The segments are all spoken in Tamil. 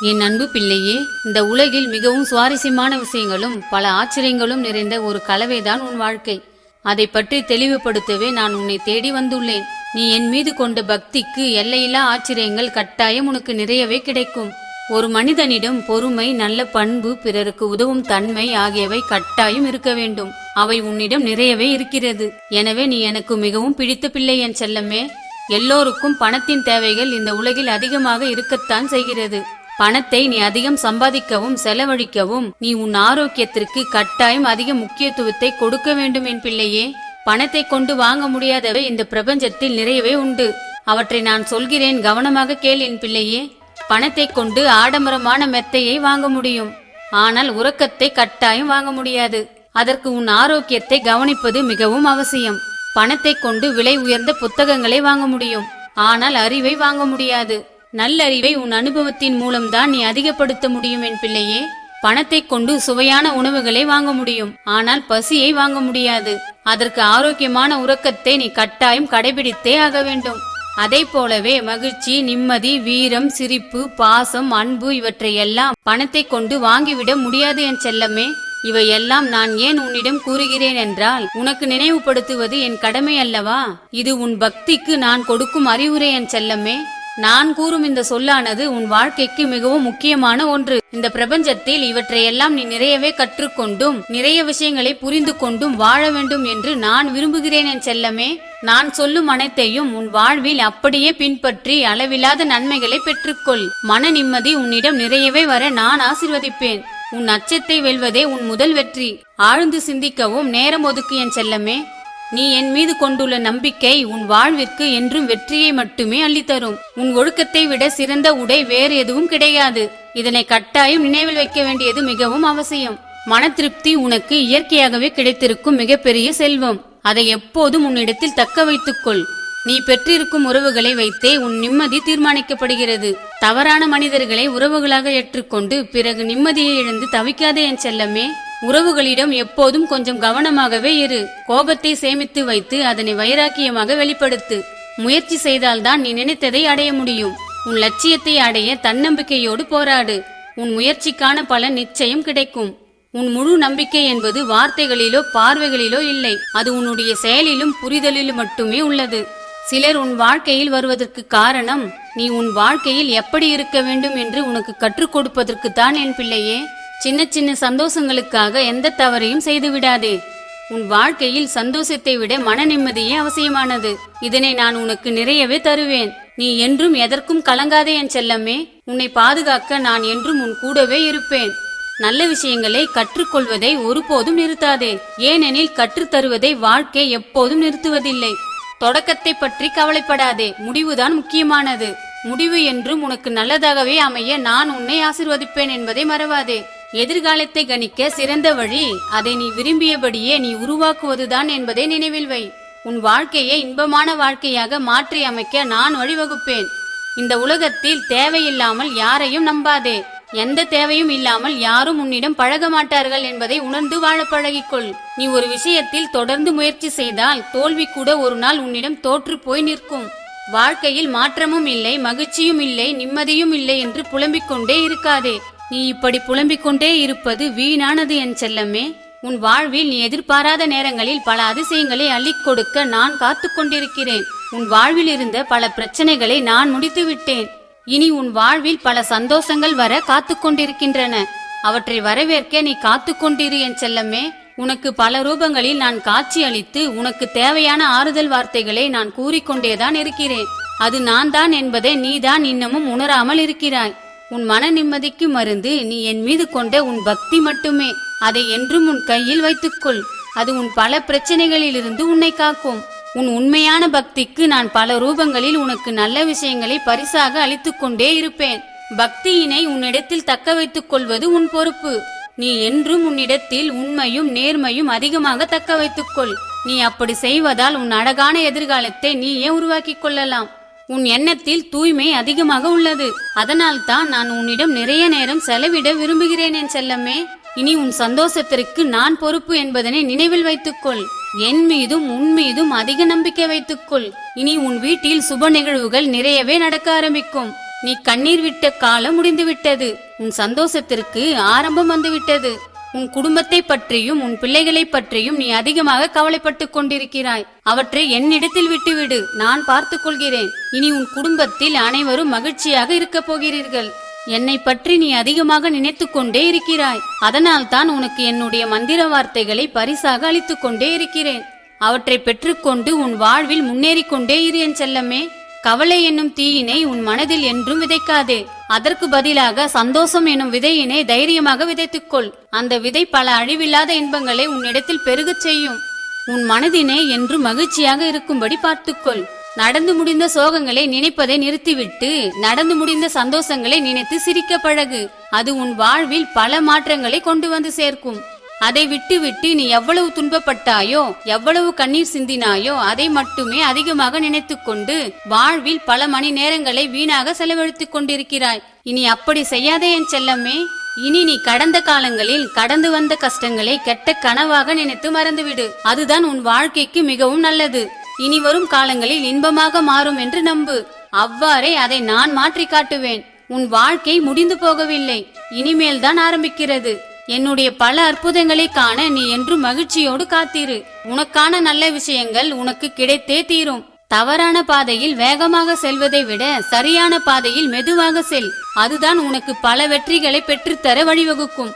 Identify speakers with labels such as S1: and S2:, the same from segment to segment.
S1: என் அன்பு பிள்ளையே இந்த உலகில் மிகவும் சுவாரஸ்யமான விஷயங்களும் பல ஆச்சரியங்களும் நிறைந்த ஒரு கலவைதான் உன் வாழ்க்கை. அதை பற்றி தெளிவுபடுத்தவே நான் உன்னை தேடி வந்துள்ளேன். நீ என் மீது கொண்ட பக்திக்கு எல்லையில்லா ஆச்சரியங்கள் கட்டாயம் உனக்கு நிறையவே கிடைக்கும். ஒரு மனிதனிடம் பொறுமை நல்ல பண்பு பிறருக்கு உதவும் தன்மை ஆகியவை கட்டாயம் இருக்க வேண்டும். அவை உன்னிடம் நிறையவே இருக்கிறது. எனவே நீ எனக்கு மிகவும் பிடித்த பிள்ளை என் செல்லமே. எல்லோருக்கும் பணத்தின் தேவைகள் இந்த உலகில் அதிகமாக இருக்கத்தான் செய்கிறது. பணத்தை நீ அதிகம் சம்பாதிக்கவும் செலவழிக்கவும் நீ உன் ஆரோக்கியத்திற்கு கட்டாயம் அதிக முக்கியத்துவத்தை கொடுக்க வேண்டும் என் பிள்ளையே. பணத்தை கொண்டு வாங்க முடியாதவை இந்த பிரபஞ்சத்தில் நிறையவே உண்டு. அவற்றை நான் சொல்கிறேன் கவனமாக கேள் என் பிள்ளையே. பணத்தை கொண்டு ஆடம்பரமான மெத்தையை வாங்க முடியும். ஆனால் உறக்கத்தை கட்டாயம் வாங்க முடியாது. அதற்கு உன் ஆரோக்கியத்தை கவனிப்பது மிகவும் அவசியம். பணத்தை கொண்டு விலை உயர்ந்த புத்தகங்களை வாங்க முடியும். ஆனால் அறிவை வாங்க முடியாது. நல்லறிவை உன் அனுபவத்தின் மூலம்தான் நீ அதிகப்படுத்த முடியும் என் பிள்ளையே. பணத்தை கொண்டு சுவையான உணவுகளை வாங்க முடியும். ஆனால் பசியை வாங்க முடியாது. அதற்கு ஆரோக்கியமான உறக்கத்தை நீ கட்டாயம் கடைபிடித்தே ஆக வேண்டும். அதை போலவே மகிழ்ச்சி நிம்மதி வீரம் சிரிப்பு பாசம் அன்பு இவற்றை எல்லாம் பணத்தை கொண்டு வாங்கிவிட முடியாது என் செல்லமே. இவையெல்லாம் நான் ஏன் உன்னிடம் கூறுகிறேன் என்றால் உனக்கு நினைவுபடுத்துவது என் கடமை அல்லவா? இது உன் பக்திக்கு நான் கொடுக்கும் அறிவுரை என் செல்லமே. நான் கூறும் இந்த சொல்லானது உன் வாழ்க்கைக்கு மிகவும் முக்கியமான ஒன்று. இந்த பிரபஞ்சத்தில் இவற்றையெல்லாம் நீ நிறையவே கற்றுக்கொண்டும் நிறைய விஷயங்களை புரிந்து கொண்டும் வாழ வேண்டும் என்று நான் விரும்புகிறேன் என் செல்லமே. நான் சொல்லும் அனைத்தையும் உன் வாழ்வில் அப்படியே பின்பற்றி அளவில்லாத நன்மைகளை பெற்றுக்கொள். மன நிம்மதி உன்னிடம் நிறையவே வர நான் ஆசிர்வதிப்பேன். உன் அச்சத்தை வெல்வதே உன் முதல் வெற்றி. ஆழ்ந்து சிந்திக்கவும் நேரம் ஒதுக்கு என் செல்லமே. நீ என் மீது கொண்டுள்ள நம்பிக்கை உன் வாழ்விற்கு என்றும் வெற்றியை மட்டுமே அள்ளித்தரும். உன் ஒழுக்கத்தை விட சிறந்த உடை வேறு எதுவும் கிடையாது. இதனை கட்டாயம் நினைவில் வைக்க வேண்டியது மிகவும் அவசியம். மன திருப்தி உனக்கு இயற்கையாகவே கிடைத்திருக்கும் மிகப்பெரிய செல்வம். அதை எப்போதும் உன்னிடத்தில் தக்க வைத்துக்கொள். நீ பெற்றிருக்கும் உறவுகளை வைத்தே உன் நிம்மதி தீர்மானிக்கப்படுகிறது. தவறான மனிதர்களை உறவுகளாக ஏற்றுக்கொண்டு பிறகு நிம்மதியை இழந்து தவிக்காதே என் செல்லமே. உறவுகளிடம் எப்போதும் கொஞ்சம் கவனமாகவே இரு. கோபத்தை சேமித்து வைத்து அதனை வைராக்கியமாக வெளிப்படுத்து. முயற்சி செய்தால்தான் நீ நினைத்ததை அடைய முடியும். உன் லட்சியத்தை அடைய தன்னம்பிக்கையோடு போராடு. உன் முயற்சிக்கான பலன் நிச்சயம் கிடைக்கும். உன் முழு நம்பிக்கை என்பது வார்த்தைகளிலோ பார்வைகளிலோ இல்லை. அது உன்னுடைய செயலிலும் புரிதலிலும் மட்டுமே உள்ளது. சிலர் உன் வாழ்க்கையில் வருவதற்கு காரணம் நீ உன் வாழ்க்கையில் எப்படி இருக்க வேண்டும் என்று உனக்கு கற்றுக் கொடுப்பதற்கு தான் என் பிள்ளையே. சின்ன சின்ன சந்தோஷங்களுக்காக எந்த தவறையும் செய்து விடாதே. உன் வாழ்க்கையில் சந்தோஷத்தை விட மன நிம்மதியே அவசியமானது. இதனை நான் உனக்கு நிறையவே தருவேன். நீ என்றும் எதற்கும் கலங்காதே என் செல்லமே. உன்னை பாதுகாக்க நான் என்றும் உன் கூடவே இருப்பேன். நல்ல விஷயங்களை கற்றுக்கொள்வதை ஒருபோதும் நிறுத்தாதே. ஏனெனில் கற்றுத்தருவதை வாழ்க்கை எப்போதும் நிறுத்துவதில்லை. தொடக்கத்தை பற்றி கவலைப்படாதே. முடிவுதான் முக்கியமானது. முடிவு என்றும் உனக்கு நல்லதாகவே அமைய நான் உன்னை ஆசிர்வதிப்பேன் என்பதை மறவாதே. எதிர்காலத்தை கணிக்க சிறந்த வழி. அதை நீ விரும்பியபடியே நீ உருவாக்குவதுதான் என்பதை நினைவில் வை. உன் வாழ்க்கையை இன்பமான வாழ்க்கையாக மாற்றி அமைக்க நான் வழிவகுப்பேன். இந்த உலகத்தில் தேவையில்லாமல் யாரையும் நம்பாதே. எந்த தேவையும் இல்லாமல் யாரும் உன்னிடம் பழக மாட்டார்கள் என்பதை உணர்ந்து வாழ பழகிக்கொள். நீ ஒரு விஷயத்தில் தொடர்ந்து முயற்சி செய்தால் தோல்வி கூட ஒரு நாள் உன்னிடம் தோற்று போய் நிற்கும். வாழ்க்கையில் மாற்றமும் இல்லை மகிழ்ச்சியும் இல்லை நிம்மதியும் இல்லை என்று புலம்பிக் கொண்டே இருக்காதே. நீ இப்படி புலம்பிக் கொண்டே இருப்பது வீணானது என் செல்லமே. உன் வாழ்வில் நீ எதிர்பாராத நேரங்களில் பல அதிசயங்களை அள்ளிக் கொடுக்க நான் காத்து கொண்டிருக்கிறேன். உன் வாழ்வில் இருந்த பல பிரச்சனைகளை நான் முடித்து விட்டேன். இனி உன் வாழ்வில் பல சந்தோஷங்கள் வர காத்து கொண்டிருக்கின்றன. அவற்றை வரவேற்க நீ காத்து கொண்டிரு என் செல்லமே. உனக்கு பல ரூபங்களில் நான் காட்சி அளித்து உனக்கு தேவையான ஆறுதல் வார்த்தைகளை நான் கூறிக்கொண்டேதான் இருக்கிறேன். அது நான் தான் என்பதை நீதான் இன்னமும் உணராமல் இருக்கிறாய். உன் மன நிம்மதிக்கு மருந்து நீ என் மீது கொண்ட உன் பக்தி மட்டுமே. அதை என்றும் உன் கையில் வைத்துக்கொள். அது உன் பல பிரச்சனைகளிலிருந்து உன்னை காக்கும். உன் உண்மையான பக்திக்கு நான் பல ரூபங்களில் உனக்கு நல்ல விஷயங்களை பரிசாக அளித்துக் கொண்டே இருப்பேன். பக்தியினை உன்னிடத்தில் தக்க வைத்துக் கொள்வது உன் பொறுப்பு. நீ என்றும் உன்னிடத்தில் உண்மையும் நேர்மையும் அதிகமாக தக்க வைத்துக்கொள். நீ அப்படி செய்வதால் உன் அழகான எதிர்காலத்தை நீயே உருவாக்கிக் கொள்ளலாம். உன் எண்ணத்தில் தூய்மை அதிகமாக உள்ளது. அதனால் தான் நான் உன்னிடம் நிறைய நேரம் செலவிட விரும்புகிறேன் என் செல்லமே. இனி உன் சந்தோஷத்திற்கு நான் பொறுப்பு என்பதனை நினைவில் வைத்துக்கொள். என் மீதும் உன் மீதும் அதிக நம்பிக்கை வைத்துக்கொள். இனி உன் வீட்டில் சுப நிகழ்வுகள் நிறையவே நடக்க ஆரம்பிக்கும். நீ கண்ணீர் விட்ட காலம் முடிந்துவிட்டது. உன் சந்தோஷத்திற்கு ஆரம்பம் வந்துவிட்டது. உன் குடும்பத்தை பற்றியும் உன் பிள்ளைகளை பற்றியும் நீ அதிகமாக கவலைப்பட்டுக் கொண்டிருக்கிறாய். அவற்றை என்னிடத்தில் விட்டுவிடு. நான் பார்த்துக் கொள்கிறேன். இனி உன் குடும்பத்தில் அனைவரும் மகிழ்ச்சியாக இருக்கப் போகிறீர்கள். என்னை பற்றி நீ அதிகமாக நினைத்துக் கொண்டே இருக்கிறாய். அதனால் தான் உனக்கு என்னுடைய மந்திர வார்த்தைகளை பரிசாக அளித்துக் கொண்டே இருக்கிறேன். அவற்றை பெற்றுக்கொண்டு உன் வாழ்வில் முன்னேறிக் கொண்டே இரு என் செல்லமே. கவலை என்னும் தீயினை உன் மனதில் என்றும் விதைக்காதே. அதற்கு பதிலாக சந்தோஷம் என்னும் விதையினை தைரியமாக விதைத்துக்கொள். அந்த விதை பல அழிவில்லாத இன்பங்களை உன்னிடத்தில் பெருகச் செய்யும். உன் மனதினை என்றும் மகிழ்ச்சியாக இருக்கும்படி பார்த்துக்கொள். நடந்து முடிந்த சோகங்களை நினைப்பதை நிறுத்திவிட்டு நடந்து முடிந்த சந்தோஷங்களை நினைத்து சிரிக்க பழகு. அது உன் வாழ்வில் பல மாற்றங்களை கொண்டு வந்து சேர்க்கும். அதை விட்டுவிட்டு நீ எவ்வளவு துன்பப்பட்டாயோ எவ்வளவு கண்ணீர் சிந்தினாயோ அதை மட்டுமே அதிகமாக நினைத்துக்கொண்டு வாழ்வில் பல மணி நேரங்களை வீணாக செலவழித்துக் கொண்டிருக்கிறாய். இனி அப்படி செய்யாதே என் செல்லமே. இனி நீ கடந்த காலங்களில் கடந்து வந்த கஷ்டங்களை கெட்ட கனவாக நினைத்து மறந்துவிடு. அதுதான் உன் வாழ்க்கைக்கு மிகவும் நல்லது. இனி வரும் காலங்களில் இன்பமாக மாறும் என்று நம்பு. அவ்வாறே அதை நான் மாற்றி காட்டுவேன் உன் வாழ்க்கை முடிந்து போகவில்லை. இனிமேல் தான் ஆரம்பிக்கிறது. என்னுடைய பல அற்புதங்களை காண நீ என்று மகிழ்ச்சியோடு காத்திரு. உனக்கான நல்ல விஷயங்கள் உனக்கு கிடைத்தே தீரும். தவறான பாதையில் வேகமாக செல்வதை விட சரியான பாதையில் மெதுவாக செல். அதுதான் உனக்கு பல வெற்றிகளை பெற்றுத்தர வழிவகுக்கும்.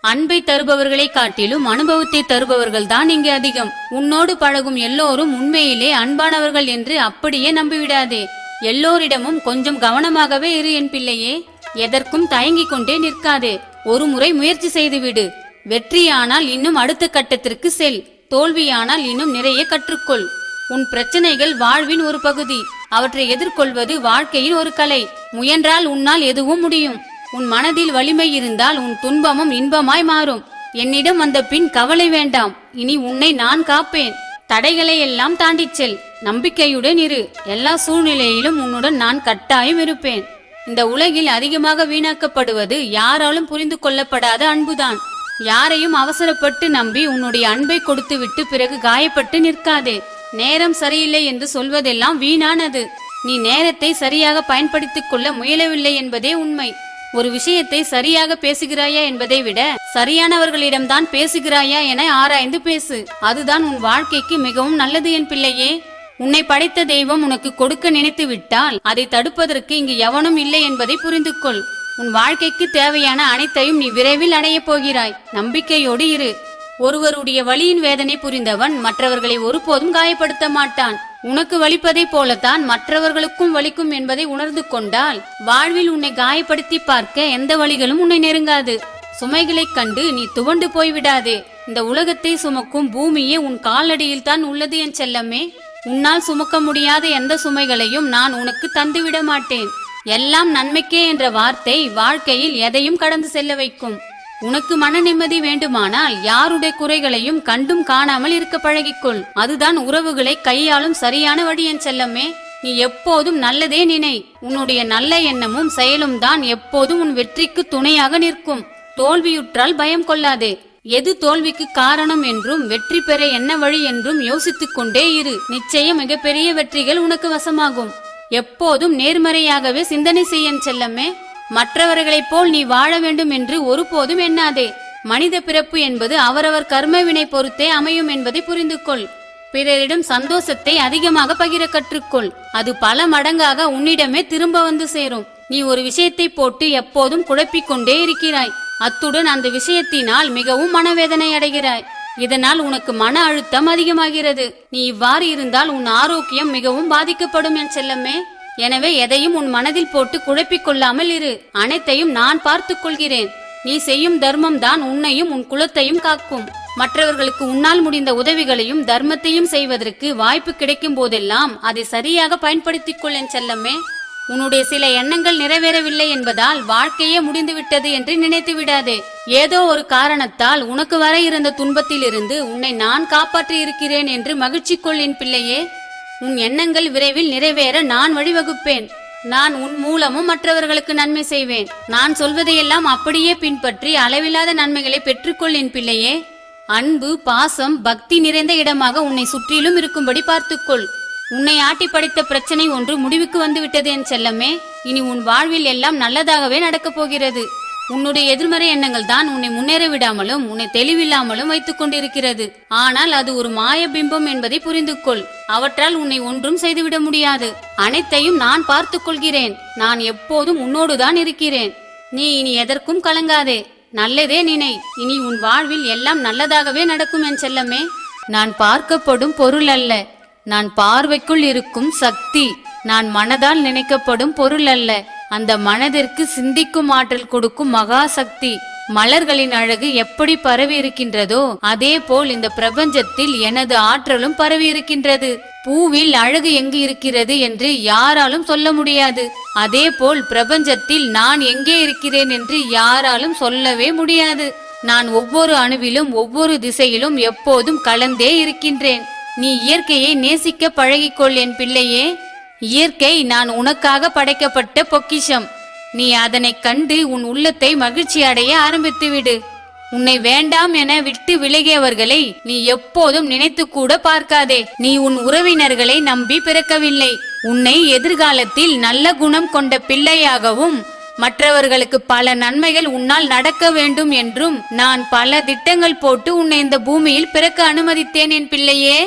S1: அன்பை தருபவர்களை காட்டிலும் அனுபவத்தை தருபவர்கள் தான் இங்கே அதிகம். உன்னோடு பழகும் எல்லோரும் உண்மையிலே அன்பானவர்கள் என்று அப்படியே நம்பிவிடாதே. எல்லோரிடமும் கொஞ்சம் கவனமாகவே இரு என் பிள்ளையே. எதற்கும் தயங்கிக் கொண்டே நிற்காதே. ஒரு முறை முயற்சி செய்துவிடு. வெற்றியானால் இன்னும் அடுத்த கட்டத்திற்கு செல். தோல்வியானால் இன்னும் நிறைய கற்றுக்கொள். உன் பிரச்சனைகள் வாழ்வின் ஒரு பகுதி. அவற்றை எதிர்கொள்வது வாழ்க்கையின் ஒரு கலை. முயன்றால் உன்னால் எதுவும் முடியும். உன் மனதில் வலிமை இருந்தால் உன் துன்பமும் இன்பமாய் மாறும். என்னிடம் வந்த பின் கவலை வேண்டாம். இனி உன்னை நான் காப்பேன். தடைகளை எல்லாம் தாண்டிச் செல். நம்பிக்கையுடன் இரு. எல்லா சூழ்நிலையிலும் உன்னுடன் நான் கட்டாயம் இருப்பேன். இந்த உலகில் அதிகமாக வீணாக்கப்படுவது யாராலும் புரிந்து கொள்ளப்படாத அன்புதான். யாரையும் அவசரப்பட்டு நம்பி உன்னுடைய அன்பை கொடுத்துவிட்டு பிறகு காயப்பட்டு நிற்காதே. நேரம் சரியில்லை என்று சொல்வதெல்லாம் வீணானது. நீ நேரத்தை சரியாக பயன்படுத்திக் கொள்ள முயலவில்லை என்பதே உண்மை. ஒரு விஷயத்தை சரியாக பேசுகிறாயா என்பதை விட சரியானவர்களிடம்தான் பேசுகிறாயா என ஆராய்ந்து பேசு. அதுதான் உன் வாழ்க்கைக்கு மிகவும் நல்லது என் பிள்ளையே. உன்னை படைத்த தெய்வம் உனக்கு கொடுக்க நினைத்து விட்டால் அதை தடுப்பதற்கு இங்கு எவனும் இல்லை என்பதை புரிந்து கொள் உன் வாழ்க்கைக்கு தேவையான அனைத்தையும் நீ விரைவில் அடையப் போகிறாய். நம்பிக்கையோடு இரு. ஒருவருடைய வலியின் வேதனை புரிந்தவன் மற்றவர்களை ஒருபோதும் காயப்படுத்த மாட்டான். உனக்கு வலிப்பதைப் போலத்தான் மற்றவர்களுக்கும் வலிக்கும் என்பதை உணர்ந்து கொண்டால் வாழ்வில் உன்னை காயப்படுத்தி பார்க்க எந்த வழிகளும் உன்னை நெருங்காது. சுமைகளைக் கண்டு நீ துவண்டு போய்விடாதே. இந்த உலகத்தை சுமக்கும் பூமியே உன் காலடியில் தான் உள்ளது என் செல்லமே. உன்னால் சுமக்க முடியாத எந்த சுமைகளையும் நான் உனக்கு தந்துவிட மாட்டேன். எல்லாம் நன்மைக்கே என்ற வார்த்தை வாழ்க்கையில் எதையும் கடந்து செல்ல வைக்கும். உனக்கு மன நிம்மதி வேண்டுமானால் யாருடைய குறைகளையும் கண்டும் காணாமல் இருக்க பழகிக்கொள். அதுதான் உறவுகளை கையாளும் சரியான வழி என் செல்லமே. நீ எப்போதும் நல்லதே நினை. உன்னுடைய நல்ல எண்ணமும் செயலும் தான் எப்போதும் உன் வெற்றிக்கு துணையாக நிற்கும். தோல்வியுற்றால் பயம் கொள்ளாதே. எது தோல்விக்கு காரணம் என்றும் வெற்றி பெற என்ன வழி என்றும் யோசித்துக் கொண்டே இரு. நிச்சயம் மிகப்பெரிய வெற்றிகள் உனக்கு வசமாகும். எப்போதும் நேர்மறையாகவே சிந்தனை செய்யன் செல்லமே. மற்றவர்களைப் போல் நீ வாழ வேண்டும் என்று ஒருபோதும் எண்ணாதே. மனித பிறப்பு என்பது அவரவர் கர்மவினை பொறுத்தே அமையும் என்பதை புரிந்து கொள் பிறரிடம் சந்தோஷத்தை அதிகமாக பகிர கற்றுக்கொள். அது பல மடங்காக உன்னிடமே திரும்ப வந்து சேரும். நீ ஒரு விஷயத்தை போட்டு எப்போதும் குழப்பிக்கொண்டே இருக்கிறாய். அத்துடன் அந்த விஷயத்தினால் மிகவும் மனவேதனை அடைகிறாய். இதனால் உனக்கு மன அழுத்தம் அதிகமாகிறது. நீ இவ்வாறு இருந்தால் உன் ஆரோக்கியம் மிகவும் பாதிக்கப்படும் என் செல்லமே. எனவே எதையும் உன் மனதில் போட்டு குழப்பிக் கொள்ளாமல் இரு. அனைத்தையும் நான் பார்த்துக் கொள்கிறேன். நீ செய்யும் தர்மம் தான் உன்னையும் உன் குலத்தையும் காக்கும். மற்றவர்களுக்கு உன்னால் முடிந்த உதவிகளையும் தர்மத்தையும் செய்வதற்கு வாய்ப்பு கிடைக்கும் போதெல்லாம் அதை சரியாக பயன்படுத்திக் கொள் என் செல்லமே. உன்னுடைய சில எண்ணங்கள் நிறைவேறவில்லை என்பதால் வாழ்க்கையே முடிந்துவிட்டது என்று நினைத்து விடாதே. ஏதோ ஒரு காரணத்தால் உனக்கு வர இருந்த துன்பத்திலிருந்து உன்னை நான் காப்பாற்றி இருக்கிறேன் என்று மகிழ்ச்சி கொள் பிள்ளையே. உன் எண்ணங்கள் விரைவில் நிறைவேற நான் வழிவகுப்பேன். நான் உன் மூலமும் மற்றவர்களுக்கு நன்மை செய்வேன். நான் சொல்வதையெல்லாம் அப்படியே பின்பற்றி அளவில்லாத நன்மைகளை பெற்றுக்கொள்ளின் பிள்ளையே. அன்பு பாசம் பக்தி நிறைந்த இடமாக உன்னை சுற்றிலும் இருக்கும்படி பார்த்துக்கொள். உன்னை ஆட்டி படைத்த பிரச்சனை ஒன்று முடிவுக்கு வந்து விட்டது என் செல்லமே. இனி உன் வாழ்வில் எல்லாம் நல்லதாகவே நடக்கப் போகிறது. உன்னுடைய எதிர்மறை எண்ணங்கள் தான் உன்னை முன்னேற விடாமலும் உன்னை தெளிவில்லாமலும் வைத்துக் கொண்டிருக்கிறது. ஆனால் அது ஒரு மாய பிம்பம் என்பதை புரிந்து கொள் அவற்றால் உன்னை ஒன்றும் செய்துவிட முடியாது. அனைத்தையும் நான் பார்த்துக் கொள்கிறேன். நான் எப்போதும் உன்னோடுதான் இருக்கிறேன். நீ இனி எதற்கும் கலங்காதே. நல்லதே நினை. இனி உன் வாழ்வில் எல்லாம் நல்லதாகவே நடக்கும் என் செல்லமே. நான் பார்க்கப்படும் பொருள் அல்ல. நான் பார்வைக்குள் இருக்கும் சக்தி நான் மனதால் நினைக்கப்படும் பொருள் அல்ல. அந்த மனதிற்கு சிந்திக்கும் ஆற்றல் கொடுக்கும் மகா சக்தி மலர்களின் அழகு எப்படி பரவி இருக்கின்றதோ அதே போல் இந்த பிரபஞ்சத்தில் எனது ஆற்றலும் பரவி இருக்கின்றது பூவில் அழகு எங்கு இருக்கிறது என்று யாராலும் சொல்ல முடியாது. அதே போல் பிரபஞ்சத்தில் நான் எங்கே இருக்கிறேன் என்று யாராலும் சொல்லவே முடியாது. நான் ஒவ்வொரு அணுவிலும் ஒவ்வொரு திசையிலும் எப்போதும் கலந்தே இருக்கின்றேன். நீ இயற்கையை நேசிக்க பழகிக்கொள் என் பிள்ளையே. இயற்கை நான் உனக்காக படைக்கப்பட்ட பொக்கிஷம். நீ அதனைக் கண்டு உன் உள்ளத்தை மகிழ்ச்சி அடைய ஆரம்பித்து விடு உன்னை வேண்டாம் என விட்டு விலகியவர்களை நீ எப்போதும் நினைத்து கூட பார்க்காதே. நீ உன் உறவினர்களை நம்பி பிறக்கவில்லை. உன்னை எதிர்காலத்தில் நல்ல குணம் கொண்ட பிள்ளையாகவும் மற்றவர்களுக்கு பல நன்மைகள் உன்னால் நடக்க வேண்டும் என்றும் நான் பல திட்டங்கள் போட்டு உன்னை இந்த பூமியில் பிறக்க அனுமதித்தேன் என் பிள்ளையே.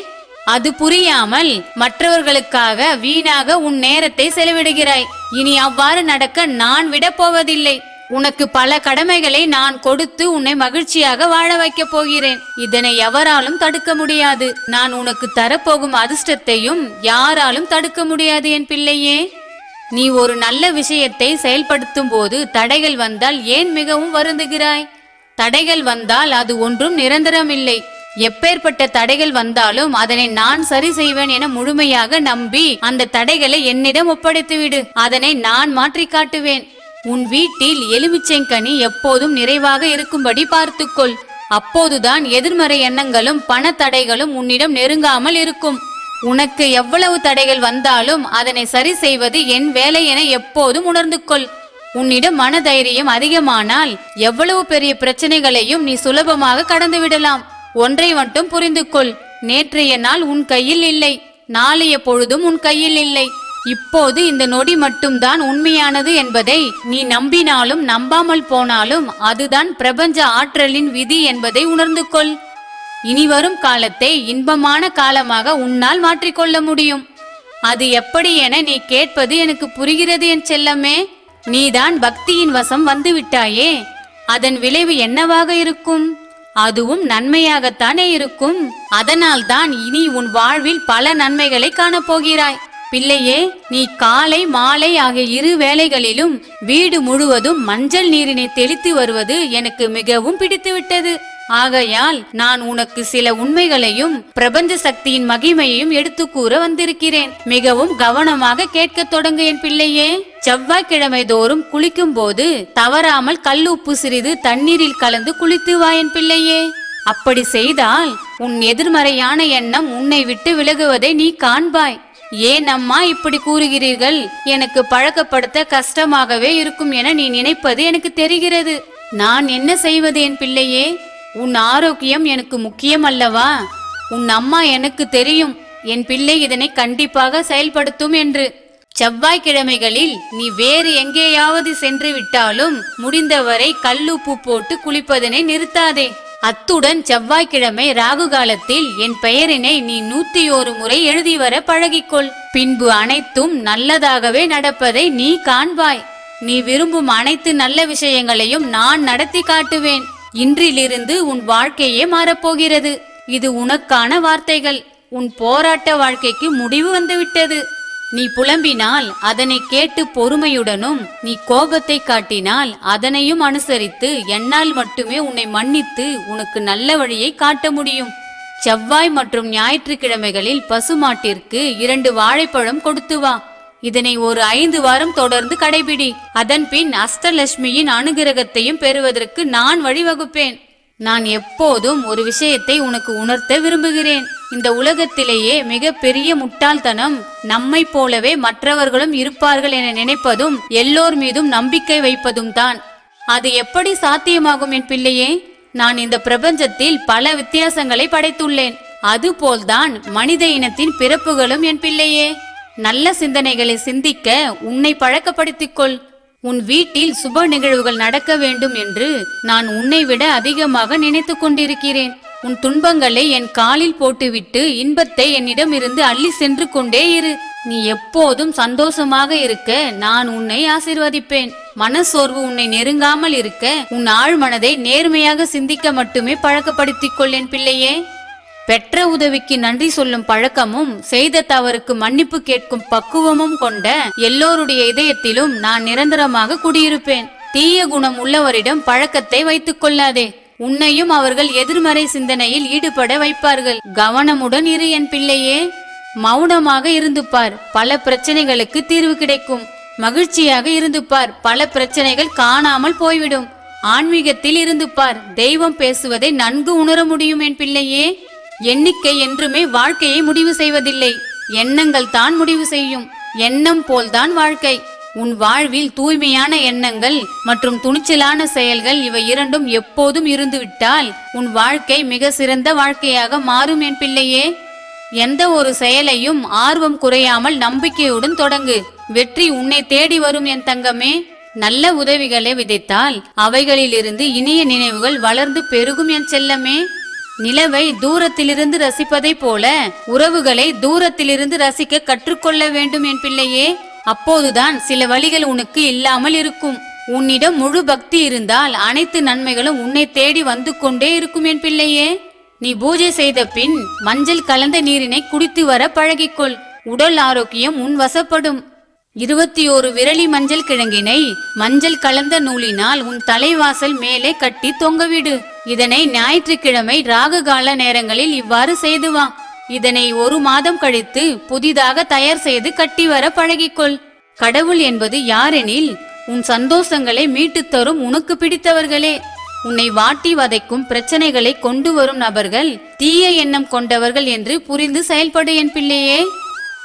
S1: அது புரியாமல் மற்றவர்களுக்காக வீணாக உன் நேரத்தை செலவிடுகிறாய். இனி அவ்வாறு நடக்க நான் விடப் போவதில்லை. உனக்கு பல கடமைகளை நான் கொடுத்து உன்னை மகிழ்ச்சியாக வாழ வைக்கப் போகிறேன். இதனை எவராலும் தடுக்க முடியாது. நான் உனக்கு தரப்போகும் அதிர்ஷ்டத்தையும் யாராலும் தடுக்க முடியாது என் பிள்ளையே. நீ ஒரு நல்ல விஷயத்தை செயல்படுத்தும் போது தடைகள் வந்தால் ஏன் மிகவும் வருந்துகிறாய்? தடைகள் வந்தால் அது ஒன்றும் நிரந்தரமில்லை. எப்பேற்பட்ட தடைகள் வந்தாலும் அதனை நான் சரி செய்வேன் என முழுமையாக நம்பி அந்த தடைகளை என்னிடம் ஒப்படைத்துவிடு. அதனை நான் மாற்றி காட்டுவேன். உன் வீட்டில் எலுமிச்சைங்கனி எப்போதும் நிறைவாக இருக்கும்படி பார்த்துக்கொள். அப்போதுதான் எதிர்மறை எண்ணங்களும் பண தடைகளும் உன்னிடம் நெருங்காமல் இருக்கும். உனக்கு எவ்வளவு தடைகள் வந்தாலும் அதனை சரி செய்வது என் வேலை என எப்போதும் உணர்ந்து கொள் உன்னிடம் மனதைரியம் அதிகமானால் எவ்வளவு பெரிய பிரச்சனைகளையும் நீ சுலபமாக கடந்துவிடலாம் ஒன்றை மட்டும் புரிந்து கொள் நேற்றைய நாள் உன் கையில் இல்லை. நாளைய பொழுதும் உன் கையில் இல்லை. இப்போது இந்த நொடி மட்டும்தான் உண்மையானது என்பதை நீ நம்பினாலும் நம்பாமல் போனாலும் அதுதான் பிரபஞ்ச ஆற்றலின் விதி என்பதை உணர்ந்து கொள் இனி வரும் காலத்தை இன்பமான காலமாக உன்னால் மாற்றிக்கொள்ள முடியும். அது எப்படி என நீ கேட்பது எனக்கு புரிகிறது என் செல்லமே. நீதான் பக்தியின் வசம் வந்துவிட்டாயே. அதன் விளைவு என்னவாக இருக்கும்? அதுவும் நன்மையாகத்தானே இருக்கும். அதனால்தான் இனி உன் வாழ்வில் பல நன்மைகளை காணப்போகிறாய். பிள்ளையே நீ காலை மாலை ஆகிய இரு வேளைகளிலும் வீடு முழுவதும் மஞ்சள் நீரினை தெளித்து வருவது எனக்கு மிகவும் பிடித்துவிட்டது. ஆகையால் நான் உனக்கு சில உண்மைகளையும் பிரபஞ்ச சக்தியின் மகிமையையும் எடுத்து கூற வந்திருக்கிறேன். மிகவும் கவனமாக கேட்கத் தொடங்கு என் பிள்ளையே. செவ்வாய்க்கிழமை தோறும் குளிக்கும் போது தவறாமல் கல் உப்பு சிறிது தண்ணீரில் கலந்து குளித்து வா என் பிள்ளையே. அப்படி செய்தால் உன் எதிர்மறையான எண்ணம் உன்னை விட்டு விலகுவதை நீ காண்பாய். ஏன் அம்மா இப்படி கூறுகிறீர்கள்? எனக்கு பழக்கப்படுத்த கஷ்டமாகவே இருக்கும் என நீ நினைப்பது எனக்கு தெரிகிறது. நான் என்ன செய்வது என் பிள்ளையே? உன் ஆரோக்கியம் எனக்கு முக்கியம் அல்லவா உன் அம்மா எனக்கு தெரியும். என் பிள்ளை இதனை கண்டிப்பாக செயல்படுத்தும் என்று. செவ்வாய்க்கிழமைகளில் நீ வேறு எங்கேயாவது சென்று விட்டாலும் முடிந்தவரை கல்லுப்பு போட்டு குளிப்பதனை நிறுத்தாதே. அத்துடன் செவ்வாய்க்கிழமை ராகு காலத்தில் என் பெயரினை நீ நூத்தி ஒரு முறை எழுதி வர பழகிக்கொள். பின்பு அனைத்தும் நல்லதாகவே நடப்பதை நீ காண்பாய். நீ விரும்பும் அனைத்து நல்ல விஷயங்களையும் நான் நடத்தி காட்டுவேன். இன்றிலிருந்து உன் வாழ்க்கையே மாறப்போகிறது. இது உனக்கான வார்த்தைகள். உன் போராட்ட வாழ்க்கைக்கு முடிவு வந்துவிட்டது. நீ புலம்பினால் அதனை கேட்டு பொறுமையுடனும் நீ கோபத்தை காட்டினால் அதனையும் அனுசரித்து என்னால் மட்டுமே உன்னை மன்னித்து உனக்கு நல்ல வழியை காட்ட முடியும். செவ்வாய் மற்றும் ஞாயிற்றுக்கிழமைகளில் பசுமாட்டிற்கு இரண்டு வாழைப்பழம் கொடுத்து வா. இதனை ஒரு ஐந்து வாரம் தொடர்ந்து கடைபிடி. அதன்பின் அஷ்டலட்சுமியின் அனுகிரகத்தையும் பெறுவதற்கு நான் வழிவகுப்பேன். நான் எப்போதும் ஒரு விஷயத்தை உனக்கு உணர்த்த விரும்புகிறேன். இந்த உலகத்திலேயே மிக பெரிய முட்டாள்தனம் நம்மை போலவே மற்றவர்களும் இருப்பார்கள் என நினைப்பதும் எல்லோர் மீதும் நம்பிக்கை வைப்பதும் தான். அது எப்படி சாத்தியமாகும் என் பிள்ளையே? நான் இந்த பிரபஞ்சத்தில் பல வித்தியாசங்களை படைத்துள்ளேன். அதுபோல்தான் மனித இனத்தின் பிறப்புகளும் என் பிள்ளையே. நல்ல சிந்தனைகளை சிந்திக்க உன்னை பழக்கப்படுத்திக் கொள் உன் வீட்டில் சுப நிகழ்வுகள் நடக்க வேண்டும் என்று நான் உன்னை விட அதிகமாக நினைத்துக் கொண்டிருக்கிறேன். உன் துன்பங்களை என் காலில் போட்டுவிட்டு இன்பத்தை என்னிடமிருந்து அள்ளி சென்று கொண்டே இரு. நீ எப்போதும் சந்தோஷமாக இருக்க நான் உன்னை ஆசீர்வதிப்பேன். மனசோர்வு உன்னை நெருங்காமல் இருக்க உன் ஆழ்மனதை நேர்மையாக சிந்திக்க மட்டுமே பழக்கப்படுத்திக் கொள் என் பிள்ளையே. பெற்ற உதவிக்கு நன்றி சொல்லும் பழக்கமும் செய்த தவறுக்கு மன்னிப்பு கேட்கும் பக்குவமும் கொண்ட எல்லோருடைய இதயத்திலும் நான் நிரந்தரமாக குடியிருப்பேன். தீய குணம் உள்ளவரிடம் பழக்கத்தை வைத்துக் கொள்ளாதே. உன்னையும் அவர்கள் எதிர்மறை சிந்தனையில் ஈடுபட வைப்பார்கள். கவனமுடன் இரு என் பிள்ளையே. மௌனமாக இருந்து பார். பல பிரச்சனைகளுக்கு தீர்வு கிடைக்கும். மகிழ்ச்சியாக இருந்து பார். பல பிரச்சனைகள் காணாமல் போய்விடும். ஆன்மீகத்தில் இருந்து பார். தெய்வம் பேசுவதை நன்கு உணர முடியும் என் பிள்ளையே. எண்ணிக்கை என்றுமே வாழ்க்கையை முடிவு செய்வதில்லை. எண்ணங்கள் தான் முடிவு செய்யும். எண்ணம் போல்தான் வாழ்க்கை. உன் வாழ்வில் தூய்மையான எண்ணங்கள் மற்றும் துணிச்சலான செயல்கள் இவை இரண்டும் எப்போதும் இருந்துவிட்டால் உன் வாழ்க்கை மிக சிறந்த வாழ்க்கையாக மாறும் என் பிள்ளையே. எந்த ஒரு செயலையும் ஆர்வம் குறையாமல் நம்பிக்கையுடன் தொடங்கு. வெற்றி உன்னை தேடி வரும் என் தங்கமே. நல்ல உதவிகளை விதைத்தால் அவைகளிலிருந்து இனிய நினைவுகள் வளர்ந்து பெருகும் என் செல்லமே. நிலவை தூரத்திலிருந்து ரசிப்பதைப் போல உறவுகளை தூரத்திலிருந்து ரசிக்க கற்றுக்கொள்ள வேண்டும் என் பிள்ளையே. அப்போதுதான் சில வழிகள் உனக்கு இல்லாமல் இருக்கும். உன்னிடம் முழு பக்தி இருந்தால் அனைத்து நன்மைகளும் உன்னை தேடி வந்து கொண்டே இருக்கும் என் பிள்ளையே. நீ பூஜை செய்த பின் மஞ்சள் கலந்த நீரினை குடித்து வர பழகிக்கொள். உடல் ஆரோக்கியம் உன் வசப்படும். இருபத்தி ஒரு விரலி மஞ்சள் கிழங்கினை மஞ்சள் கலந்த நூலினால் உன் தலைவாசல் மேலே கட்டி தொங்கவிடு. இதனை ஞாயிற்றுக்கிழமை ராகு கால நேரங்களில் இவ்வாறு செய்து வா. இதனை ஒரு மாதம் கழித்து புதிதாக தயார் செய்து கட்டி வர பழகிக்கொள். கடவுள் என்பது யாரெனில் உன் சந்தோஷங்களை மீட்டுத் தரும் உனக்கு பிடித்தவர்களே. உன்னை வாட்டி வதைக்கும் பிரச்சனைகளை கொண்டு வரும் நபர்கள் தீய எண்ணம் கொண்டவர்கள் என்று புரிந்து செயல்படு என் பிள்ளையே.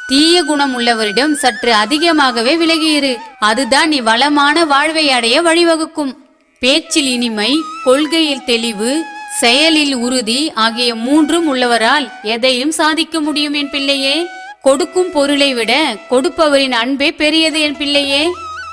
S1: தீய குணம் உள்ளவரிடம் சற்று அதிகமாகவே விலகியிரு. அதுதான் நீ வளமான வாழ்வை அடைய வழிவகுக்கும். பேச்சில் இனிமை கொள்கையில் தெளிவு செயலில் உறுதி ஆகிய மூன்றும் உள்ளவரால் எதையும் சாதிக்க முடியும் என் பிள்ளையே. கொடுக்கும் பொருளை விட கொடுப்பவரின் அன்பே பெரியது என் பிள்ளையே.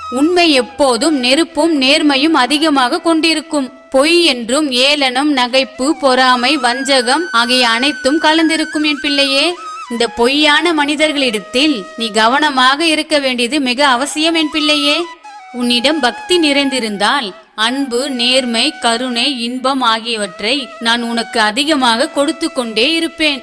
S1: உண்மை எப்போதும் நெருப்பும் நேர்மையும் அதிகமாக கொண்டிருக்கும். பொய் என்றும் ஏளனம் நகைப்பு பொறாமை வஞ்சகம் ஆகிய அனைத்தும் கலந்திருக்கும் என் பிள்ளையே. இந்த பொய்யான மனிதர்களிடத்தில் நீ கவனமாக இருக்க வேண்டியது மிக அவசியம் என் பிள்ளையே. உன்னிடம் பக்தி நிறைந்திருந்தால் அன்பு நேர்மை கருணை இன்பம் ஆகியவற்றை நான் உனக்கு அதிகமாக கொடுத்து கொண்டே இருப்பேன்.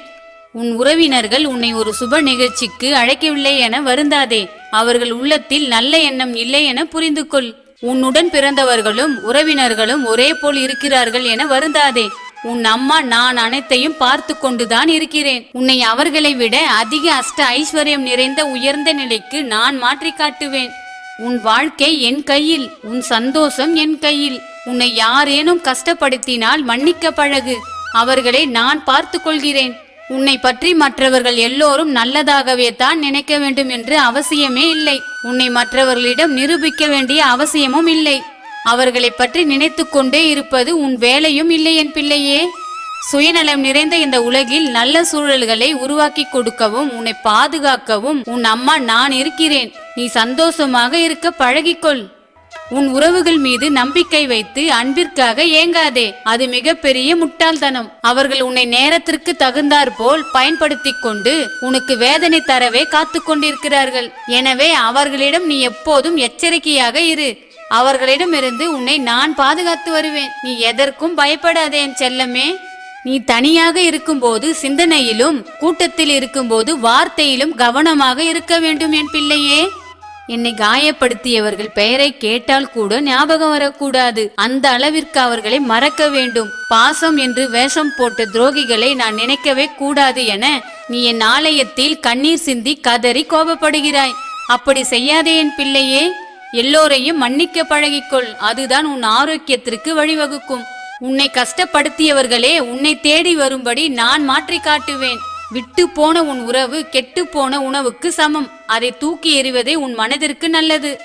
S1: உன் உறவினர்கள் உன்னை ஒரு சுப நிகழ்ச்சிக்கு அழைக்கவில்லை என வருந்தாதே. அவர்கள் உள்ளத்தில் நல்ல எண்ணம் இல்லை என புரிந்து கொள் உன்னுடன் பிறந்தவர்களும் உறவினர்களும் ஒரே போல் இருக்கிறார்கள் என வருந்தாதே. உன் அம்மா நான் அனைத்தையும் பார்த்து கொண்டுதான் இருக்கிறேன். உன்னை அவர்களை விட அதிக அஷ்ட ஐஸ்வர்யம் நிறைந்த உயர்ந்த நிலைக்கு நான் மாற்றி காட்டுவேன். உன் வாழ்க்கை என் கையில் உன் சந்தோஷம் என் கையில். உன்னை யாரேனும் கஷ்டப்படுத்தினால் மன்னிக்க பழகு. அவர்களை நான் பார்த்து கொள்கிறேன். உன்னை பற்றி மற்றவர்கள் எல்லோரும் நல்லதாகவே தான் நினைக்க வேண்டும் என்று அவசியமே இல்லை. உன்னை மற்றவர்களிடம் நிரூபிக்க வேண்டிய அவசியமும் இல்லை. அவர்களை பற்றி நினைத்து கொண்டே இருப்பது உன் வேலையும் இல்லை என் பிள்ளையே. சுயநலம் நிறைந்த இந்த உலகில் நல்ல சூழல்களை உருவாக்கி கொடுக்கவும் உன்னை பாதுகாக்கவும் உன் அம்மா நான் இருக்கிறேன். நீ சந்தோஷமாக இருக்க பழகிக்கொள். உன் உறவுகள் மீது நம்பிக்கை வைத்து அன்பிற்காக ஏங்காதே. அது மிகப்பெரிய முட்டாள்தனம். அவர்கள் உன்னை நேரத்திற்கு தகுந்தாற் போல் பயன்படுத்தி கொண்டு உனக்கு வேதனை தரவே காத்து கொண்டிருக்கிறார்கள். எனவே அவர்களிடம் நீ எப்போதும் எச்சரிக்கையாக இரு. அவர்களிடமிருந்து உன்னை நான் பாதுகாத்து வருவேன். நீ எதற்கும் பயப்படாதே என் செல்லமே. நீ தனியாக இருக்கும்போது சிந்தனையிலும் கூட்டத்தில் இருக்கும்போது வார்த்தையிலும் கவனமாக இருக்க வேண்டும் என் பிள்ளையே. என்னை காயப்படுத்தியவர்கள் பெயரை கேட்டால் கூட ஞாபகம் வரக்கூடாது. அந்த அளவிற்கு அவர்களை மறக்க வேண்டும். பாசம் என்று வேஷம் போட்ட துரோகிகளை நான் நினைக்கவே கூடாது என நீ என் ஆலயத்தில் கண்ணீர் சிந்தி கதறி கோபப்படுகிறாய். அப்படி செய்யாதே என் பிள்ளையே. எல்லோரையும் மன்னிக்க பழகிக்கொள். அதுதான் உன் ஆரோக்கியத்திற்கு வழிவகுக்கும். உன்னை கஷ்டப்படுத்தியவர்களே உன்னை தேடி வரும்படி நான் மாற்றி காட்டுவேன். விட்டு போன உன் உறவு கெட்டு போன உணவுக்கு சமம். அதை தூக்கி எறிவதே உன் மனதிற்கு நல்லது.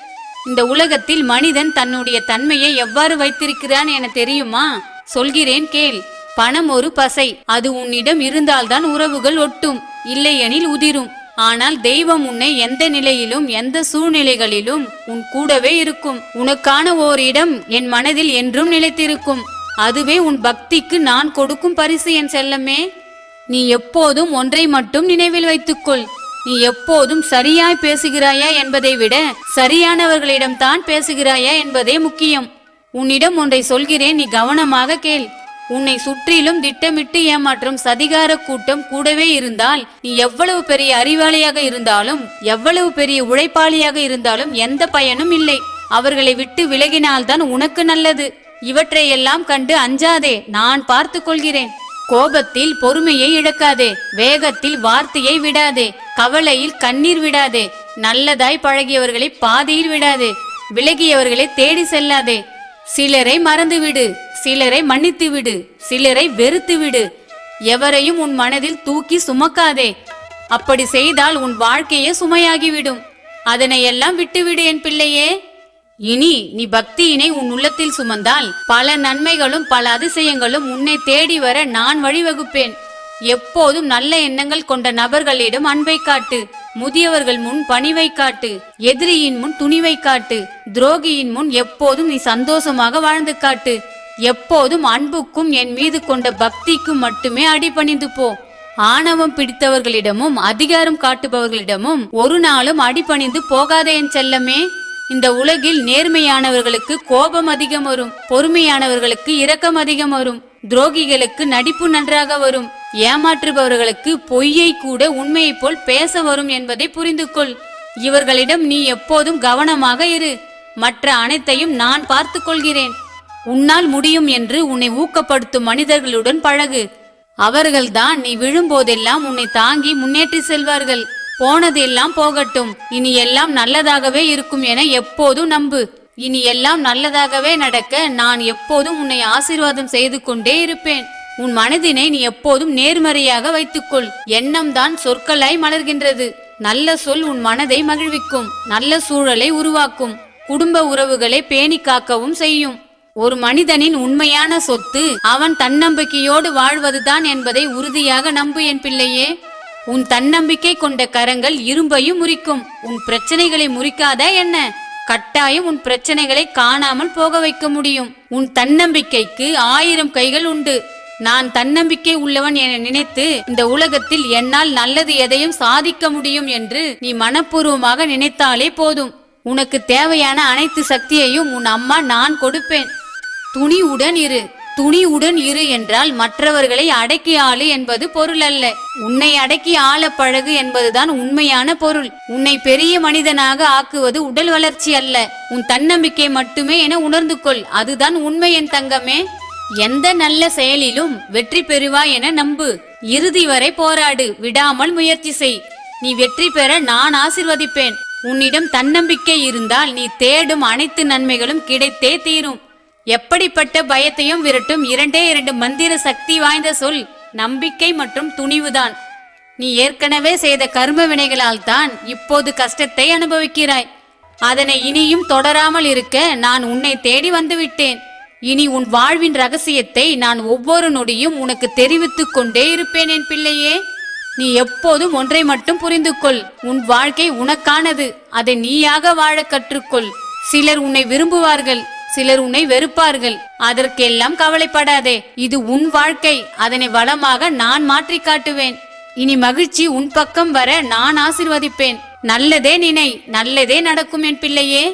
S1: இந்த உலகத்தில் மனிதன் தன்னுடைய தன்மையை எவ்வாறு வைத்திருக்கிறான் என தெரியுமா? சொல்கிறேன் கேள். பணம் ஒரு பசை. அது உன்னிடம் இருந்தால்தான் உறவுகள் ஒட்டும். இல்லையெனில் உதிரும். ஆனால் தெய்வம் உன்னை எந்த நிலையிலும் எந்த சூழ்நிலைகளிலும் உன் கூடவே இருக்கும். உனக்கான ஓர் இடம் என் மனதில் என்றும் நிலைத்திருக்கும். அதுவே உன் பக்திக்கு நான் கொடுக்கும் பரிசு என் செல்லமே. நீ எப்போதும் ஒன்றை மட்டும் நினைவில் வைத்துக்கொள். நீ எப்போதும் சரியாய் பேசுகிறாயா என்பதை விட சரியானவர்களிடம்தான் பேசுகிறாயா என்பதே முக்கியம். உன்னிடம் ஒன்றை சொல்கிறேன் நீ கவனமாக கேள். உன்னை சுற்றிலும் திட்டமிட்டு ஏமாற்றும் சதிகார கூட்டம் கூடவே இருந்தால் நீ எவ்வளவு பெரிய அறிவாளியாக இருந்தாலும் எவ்வளவு பெரிய உழைப்பாளியாக இருந்தாலும் எந்த பயனும் இல்லை. அவர்களை விட்டு விலகினால்தான் உனக்கு நல்லது. இவற்றையெல்லாம் கண்டு அஞ்சாதே நான் பார்த்து கொள்கிறேன். கோபத்தில் பொறுமையை இழக்காதே வேகத்தில் வார்த்தையை விடாதே கவலையில் கண்ணீர் விடாதே நல்லதாய் பழகியவர்களை பாதியில் விடாதே விலகியவர்களை தேடி செல்லாதே. சிலரை மறந்துவிடு சிலரை மன்னித்து விடு சிலரை வெறுத்து விடு எவரையும் உன் மனதில் தூக்கி சுமக்காதே. அப்படி செய்தால் உன் வாழ்க்கையே சுமையாகிவிடும். அதனை எல்லாம் விட்டுவிடு என் பிள்ளையே. இனி நீ பக்தியினை உன் உள்ளத்தில் சுமந்தால் பல நன்மைகளும் பல அதிசயங்களும் உன்னை தேடி வர நான் வழிவகுப்பேன். எப்போதும் நல்ல எண்ணங்கள் கொண்ட நபர்களிடம் அன்பை காட்டு. முதியவர்கள் முன் பணிவை காட்டு எதிரியின் முன் துணிவை காட்டு துரோகியின் முன் எப்போதும் நீ சந்தோஷமாக வாழ்ந்து காட்டு. எப்போதும் அன்புக்கும் என் மீது கொண்ட பக்திக்கும் மட்டுமே அடிபணிந்து போ. ஆணவம் பிடித்தவர்களிடமும் அதிகாரம் காட்டுபவர்களிடமும் ஒரு நாளும் அடிபணிந்து போகாத என் செல்லமே. இந்த உலகில் நேர்மையானவர்களுக்கு கோபம் அதிகம் வரும் பொறுமையானவர்களுக்கு இரக்கம் அதிகம் வரும் துரோகிகளுக்கு நடிப்பு நன்றாக வரும். ஏமாற்றுபவர்களுக்கு பொய்யை கூட உண்மையைப் போல் பேச வரும் என்பதை புரிந்து கொள். இவர்களிடம் நீ எப்போதும் கவனமாக இரு. மற்ற அனைத்தையும் நான் பார்த்து கொள்கிறேன். உன்னால் முடியும் என்று உன்னை ஊக்கப்படுத்தும் மனிதர்களுடன் பழகு. அவர்கள்தான் நீ விழும்போதெல்லாம் உன்னை தாங்கி முன்னேற்றி செல்வார்கள். போனதெல்லாம் போகட்டும். இனி எல்லாம் நல்லதாகவே இருக்கும் என எப்போதும் நம்பு. இனி எல்லாம் நல்லதாகவே நடக்க நான் எப்போதும் உன்னை ஆசீர்வாதம் செய்து கொண்டே இருப்பேன். உன் மனதினை நீ எப்போதும் நேர்மறையாக வைத்துக்கொள். எண்ணம்தான் சொற்களாய் மலர்கின்றது. நல்ல சொல் உன் மனதை மகிழ்விக்கும். நல்ல சூழலை உருவாக்கும். குடும்ப உறவுகளை பேணி காக்கவும் செய்யும். ஒரு மனிதனின் உண்மையான சொத்து அவன் தன்னம்பிக்கையோடு வாழ்வதுதான் என்பதை உறுதியாக நம்பு என் பிள்ளையே. உன் தன்னம்பிக்கை கொண்ட கரங்கள் இரும்பையும் முறிக்கும். உன் பிரச்சனைகளை முறிக்காத என்ன? கட்டாயம் உன் பிரச்சனைகளை காணாமல் போக வைக்க முடியும். உன் தன்னம்பிக்கைக்கு ஆயிரம் கைகள் உண்டு. நான் தன்னம்பிக்கை உள்ளவன் என நினைத்து இந்த உலகத்தில் என்னால் நல்லது எதையும் சாதிக்க முடியும் என்று நீ மனப்பூர்வமாக நினைத்தாலே போதும். உனக்கு தேவையான அனைத்து சக்தியையும் உன் அம்மா நான் கொடுப்பேன். துணிவுடன் இரு. துணிவுடன் இரு என்றால் மற்றவர்களை அடக்கி ஆளு என்பது பொருள் அல்ல உன்னை அடக்கி ஆள பழகு என்பதுதான் உண்மையான பொருள். உன்னை பெரிய மனிதனாக ஆக்குவது உடல் வளர்ச்சி அல்ல. உன் தன்னம்பிக்கை மட்டுமே என உணர்ந்து கொள். அதுதான் உண்மை என் தங்கமே. எந்த நல்ல செயலிலும் வெற்றி பெறுவாய் என நம்பு. இறுதி வரை போராடு. விடாமல் முயற்சி செய். நீ வெற்றி பெற நான் ஆசிர்வதிப்பேன். உன்னிடம் தன்னம்பிக்கை இருந்தால் நீ தேடும் அனைத்து நன்மைகளும் கிடைத்தே தீரும். எப்படிப்பட்ட பயத்தையும் விரட்டும் இரண்டே இரண்டு மந்திர சக்தி வாய்ந்த சொல் நம்பிக்கை மற்றும் துணிவுதான். நீ ஏற்கனவே செய்த கர்ம வினைகளால் தான் இப்போது கஷ்டத்தை அனுபவிக்கிறாய். அதனை இனியும் தொடராமல் இருக்க நான் உன்னை தேடி வந்துவிட்டேன். இனி உன் வாழ்வின் ரகசியத்தை நான் ஒவ்வொரு நொடியும் உனக்கு தெரிவித்துக் கொண்டே இருப்பேன் என் பிள்ளையே. நீ எப்போதும் ஒன்றை மட்டும் புரிந்து கொள் உன் வாழ்க்கை உனக்கானது. அதை நீயாக வாழ கற்றுக்கொள். சிலர் உன்னை விரும்புவார்கள். சிலர் உன்னை வெறுப்பார்கள். அதற்கெல்லாம் கவலைப்படாதே. இது உன் வாழ்க்கை. அதனை வளமாக நான் மாற்றி காட்டுவேன். இனி மகிழ்ச்சி உன் பக்கம் வர நான் ஆசிர்வதிப்பேன். நல்லதே நினை. நல்லதே நடக்கும் என் பிள்ளையே.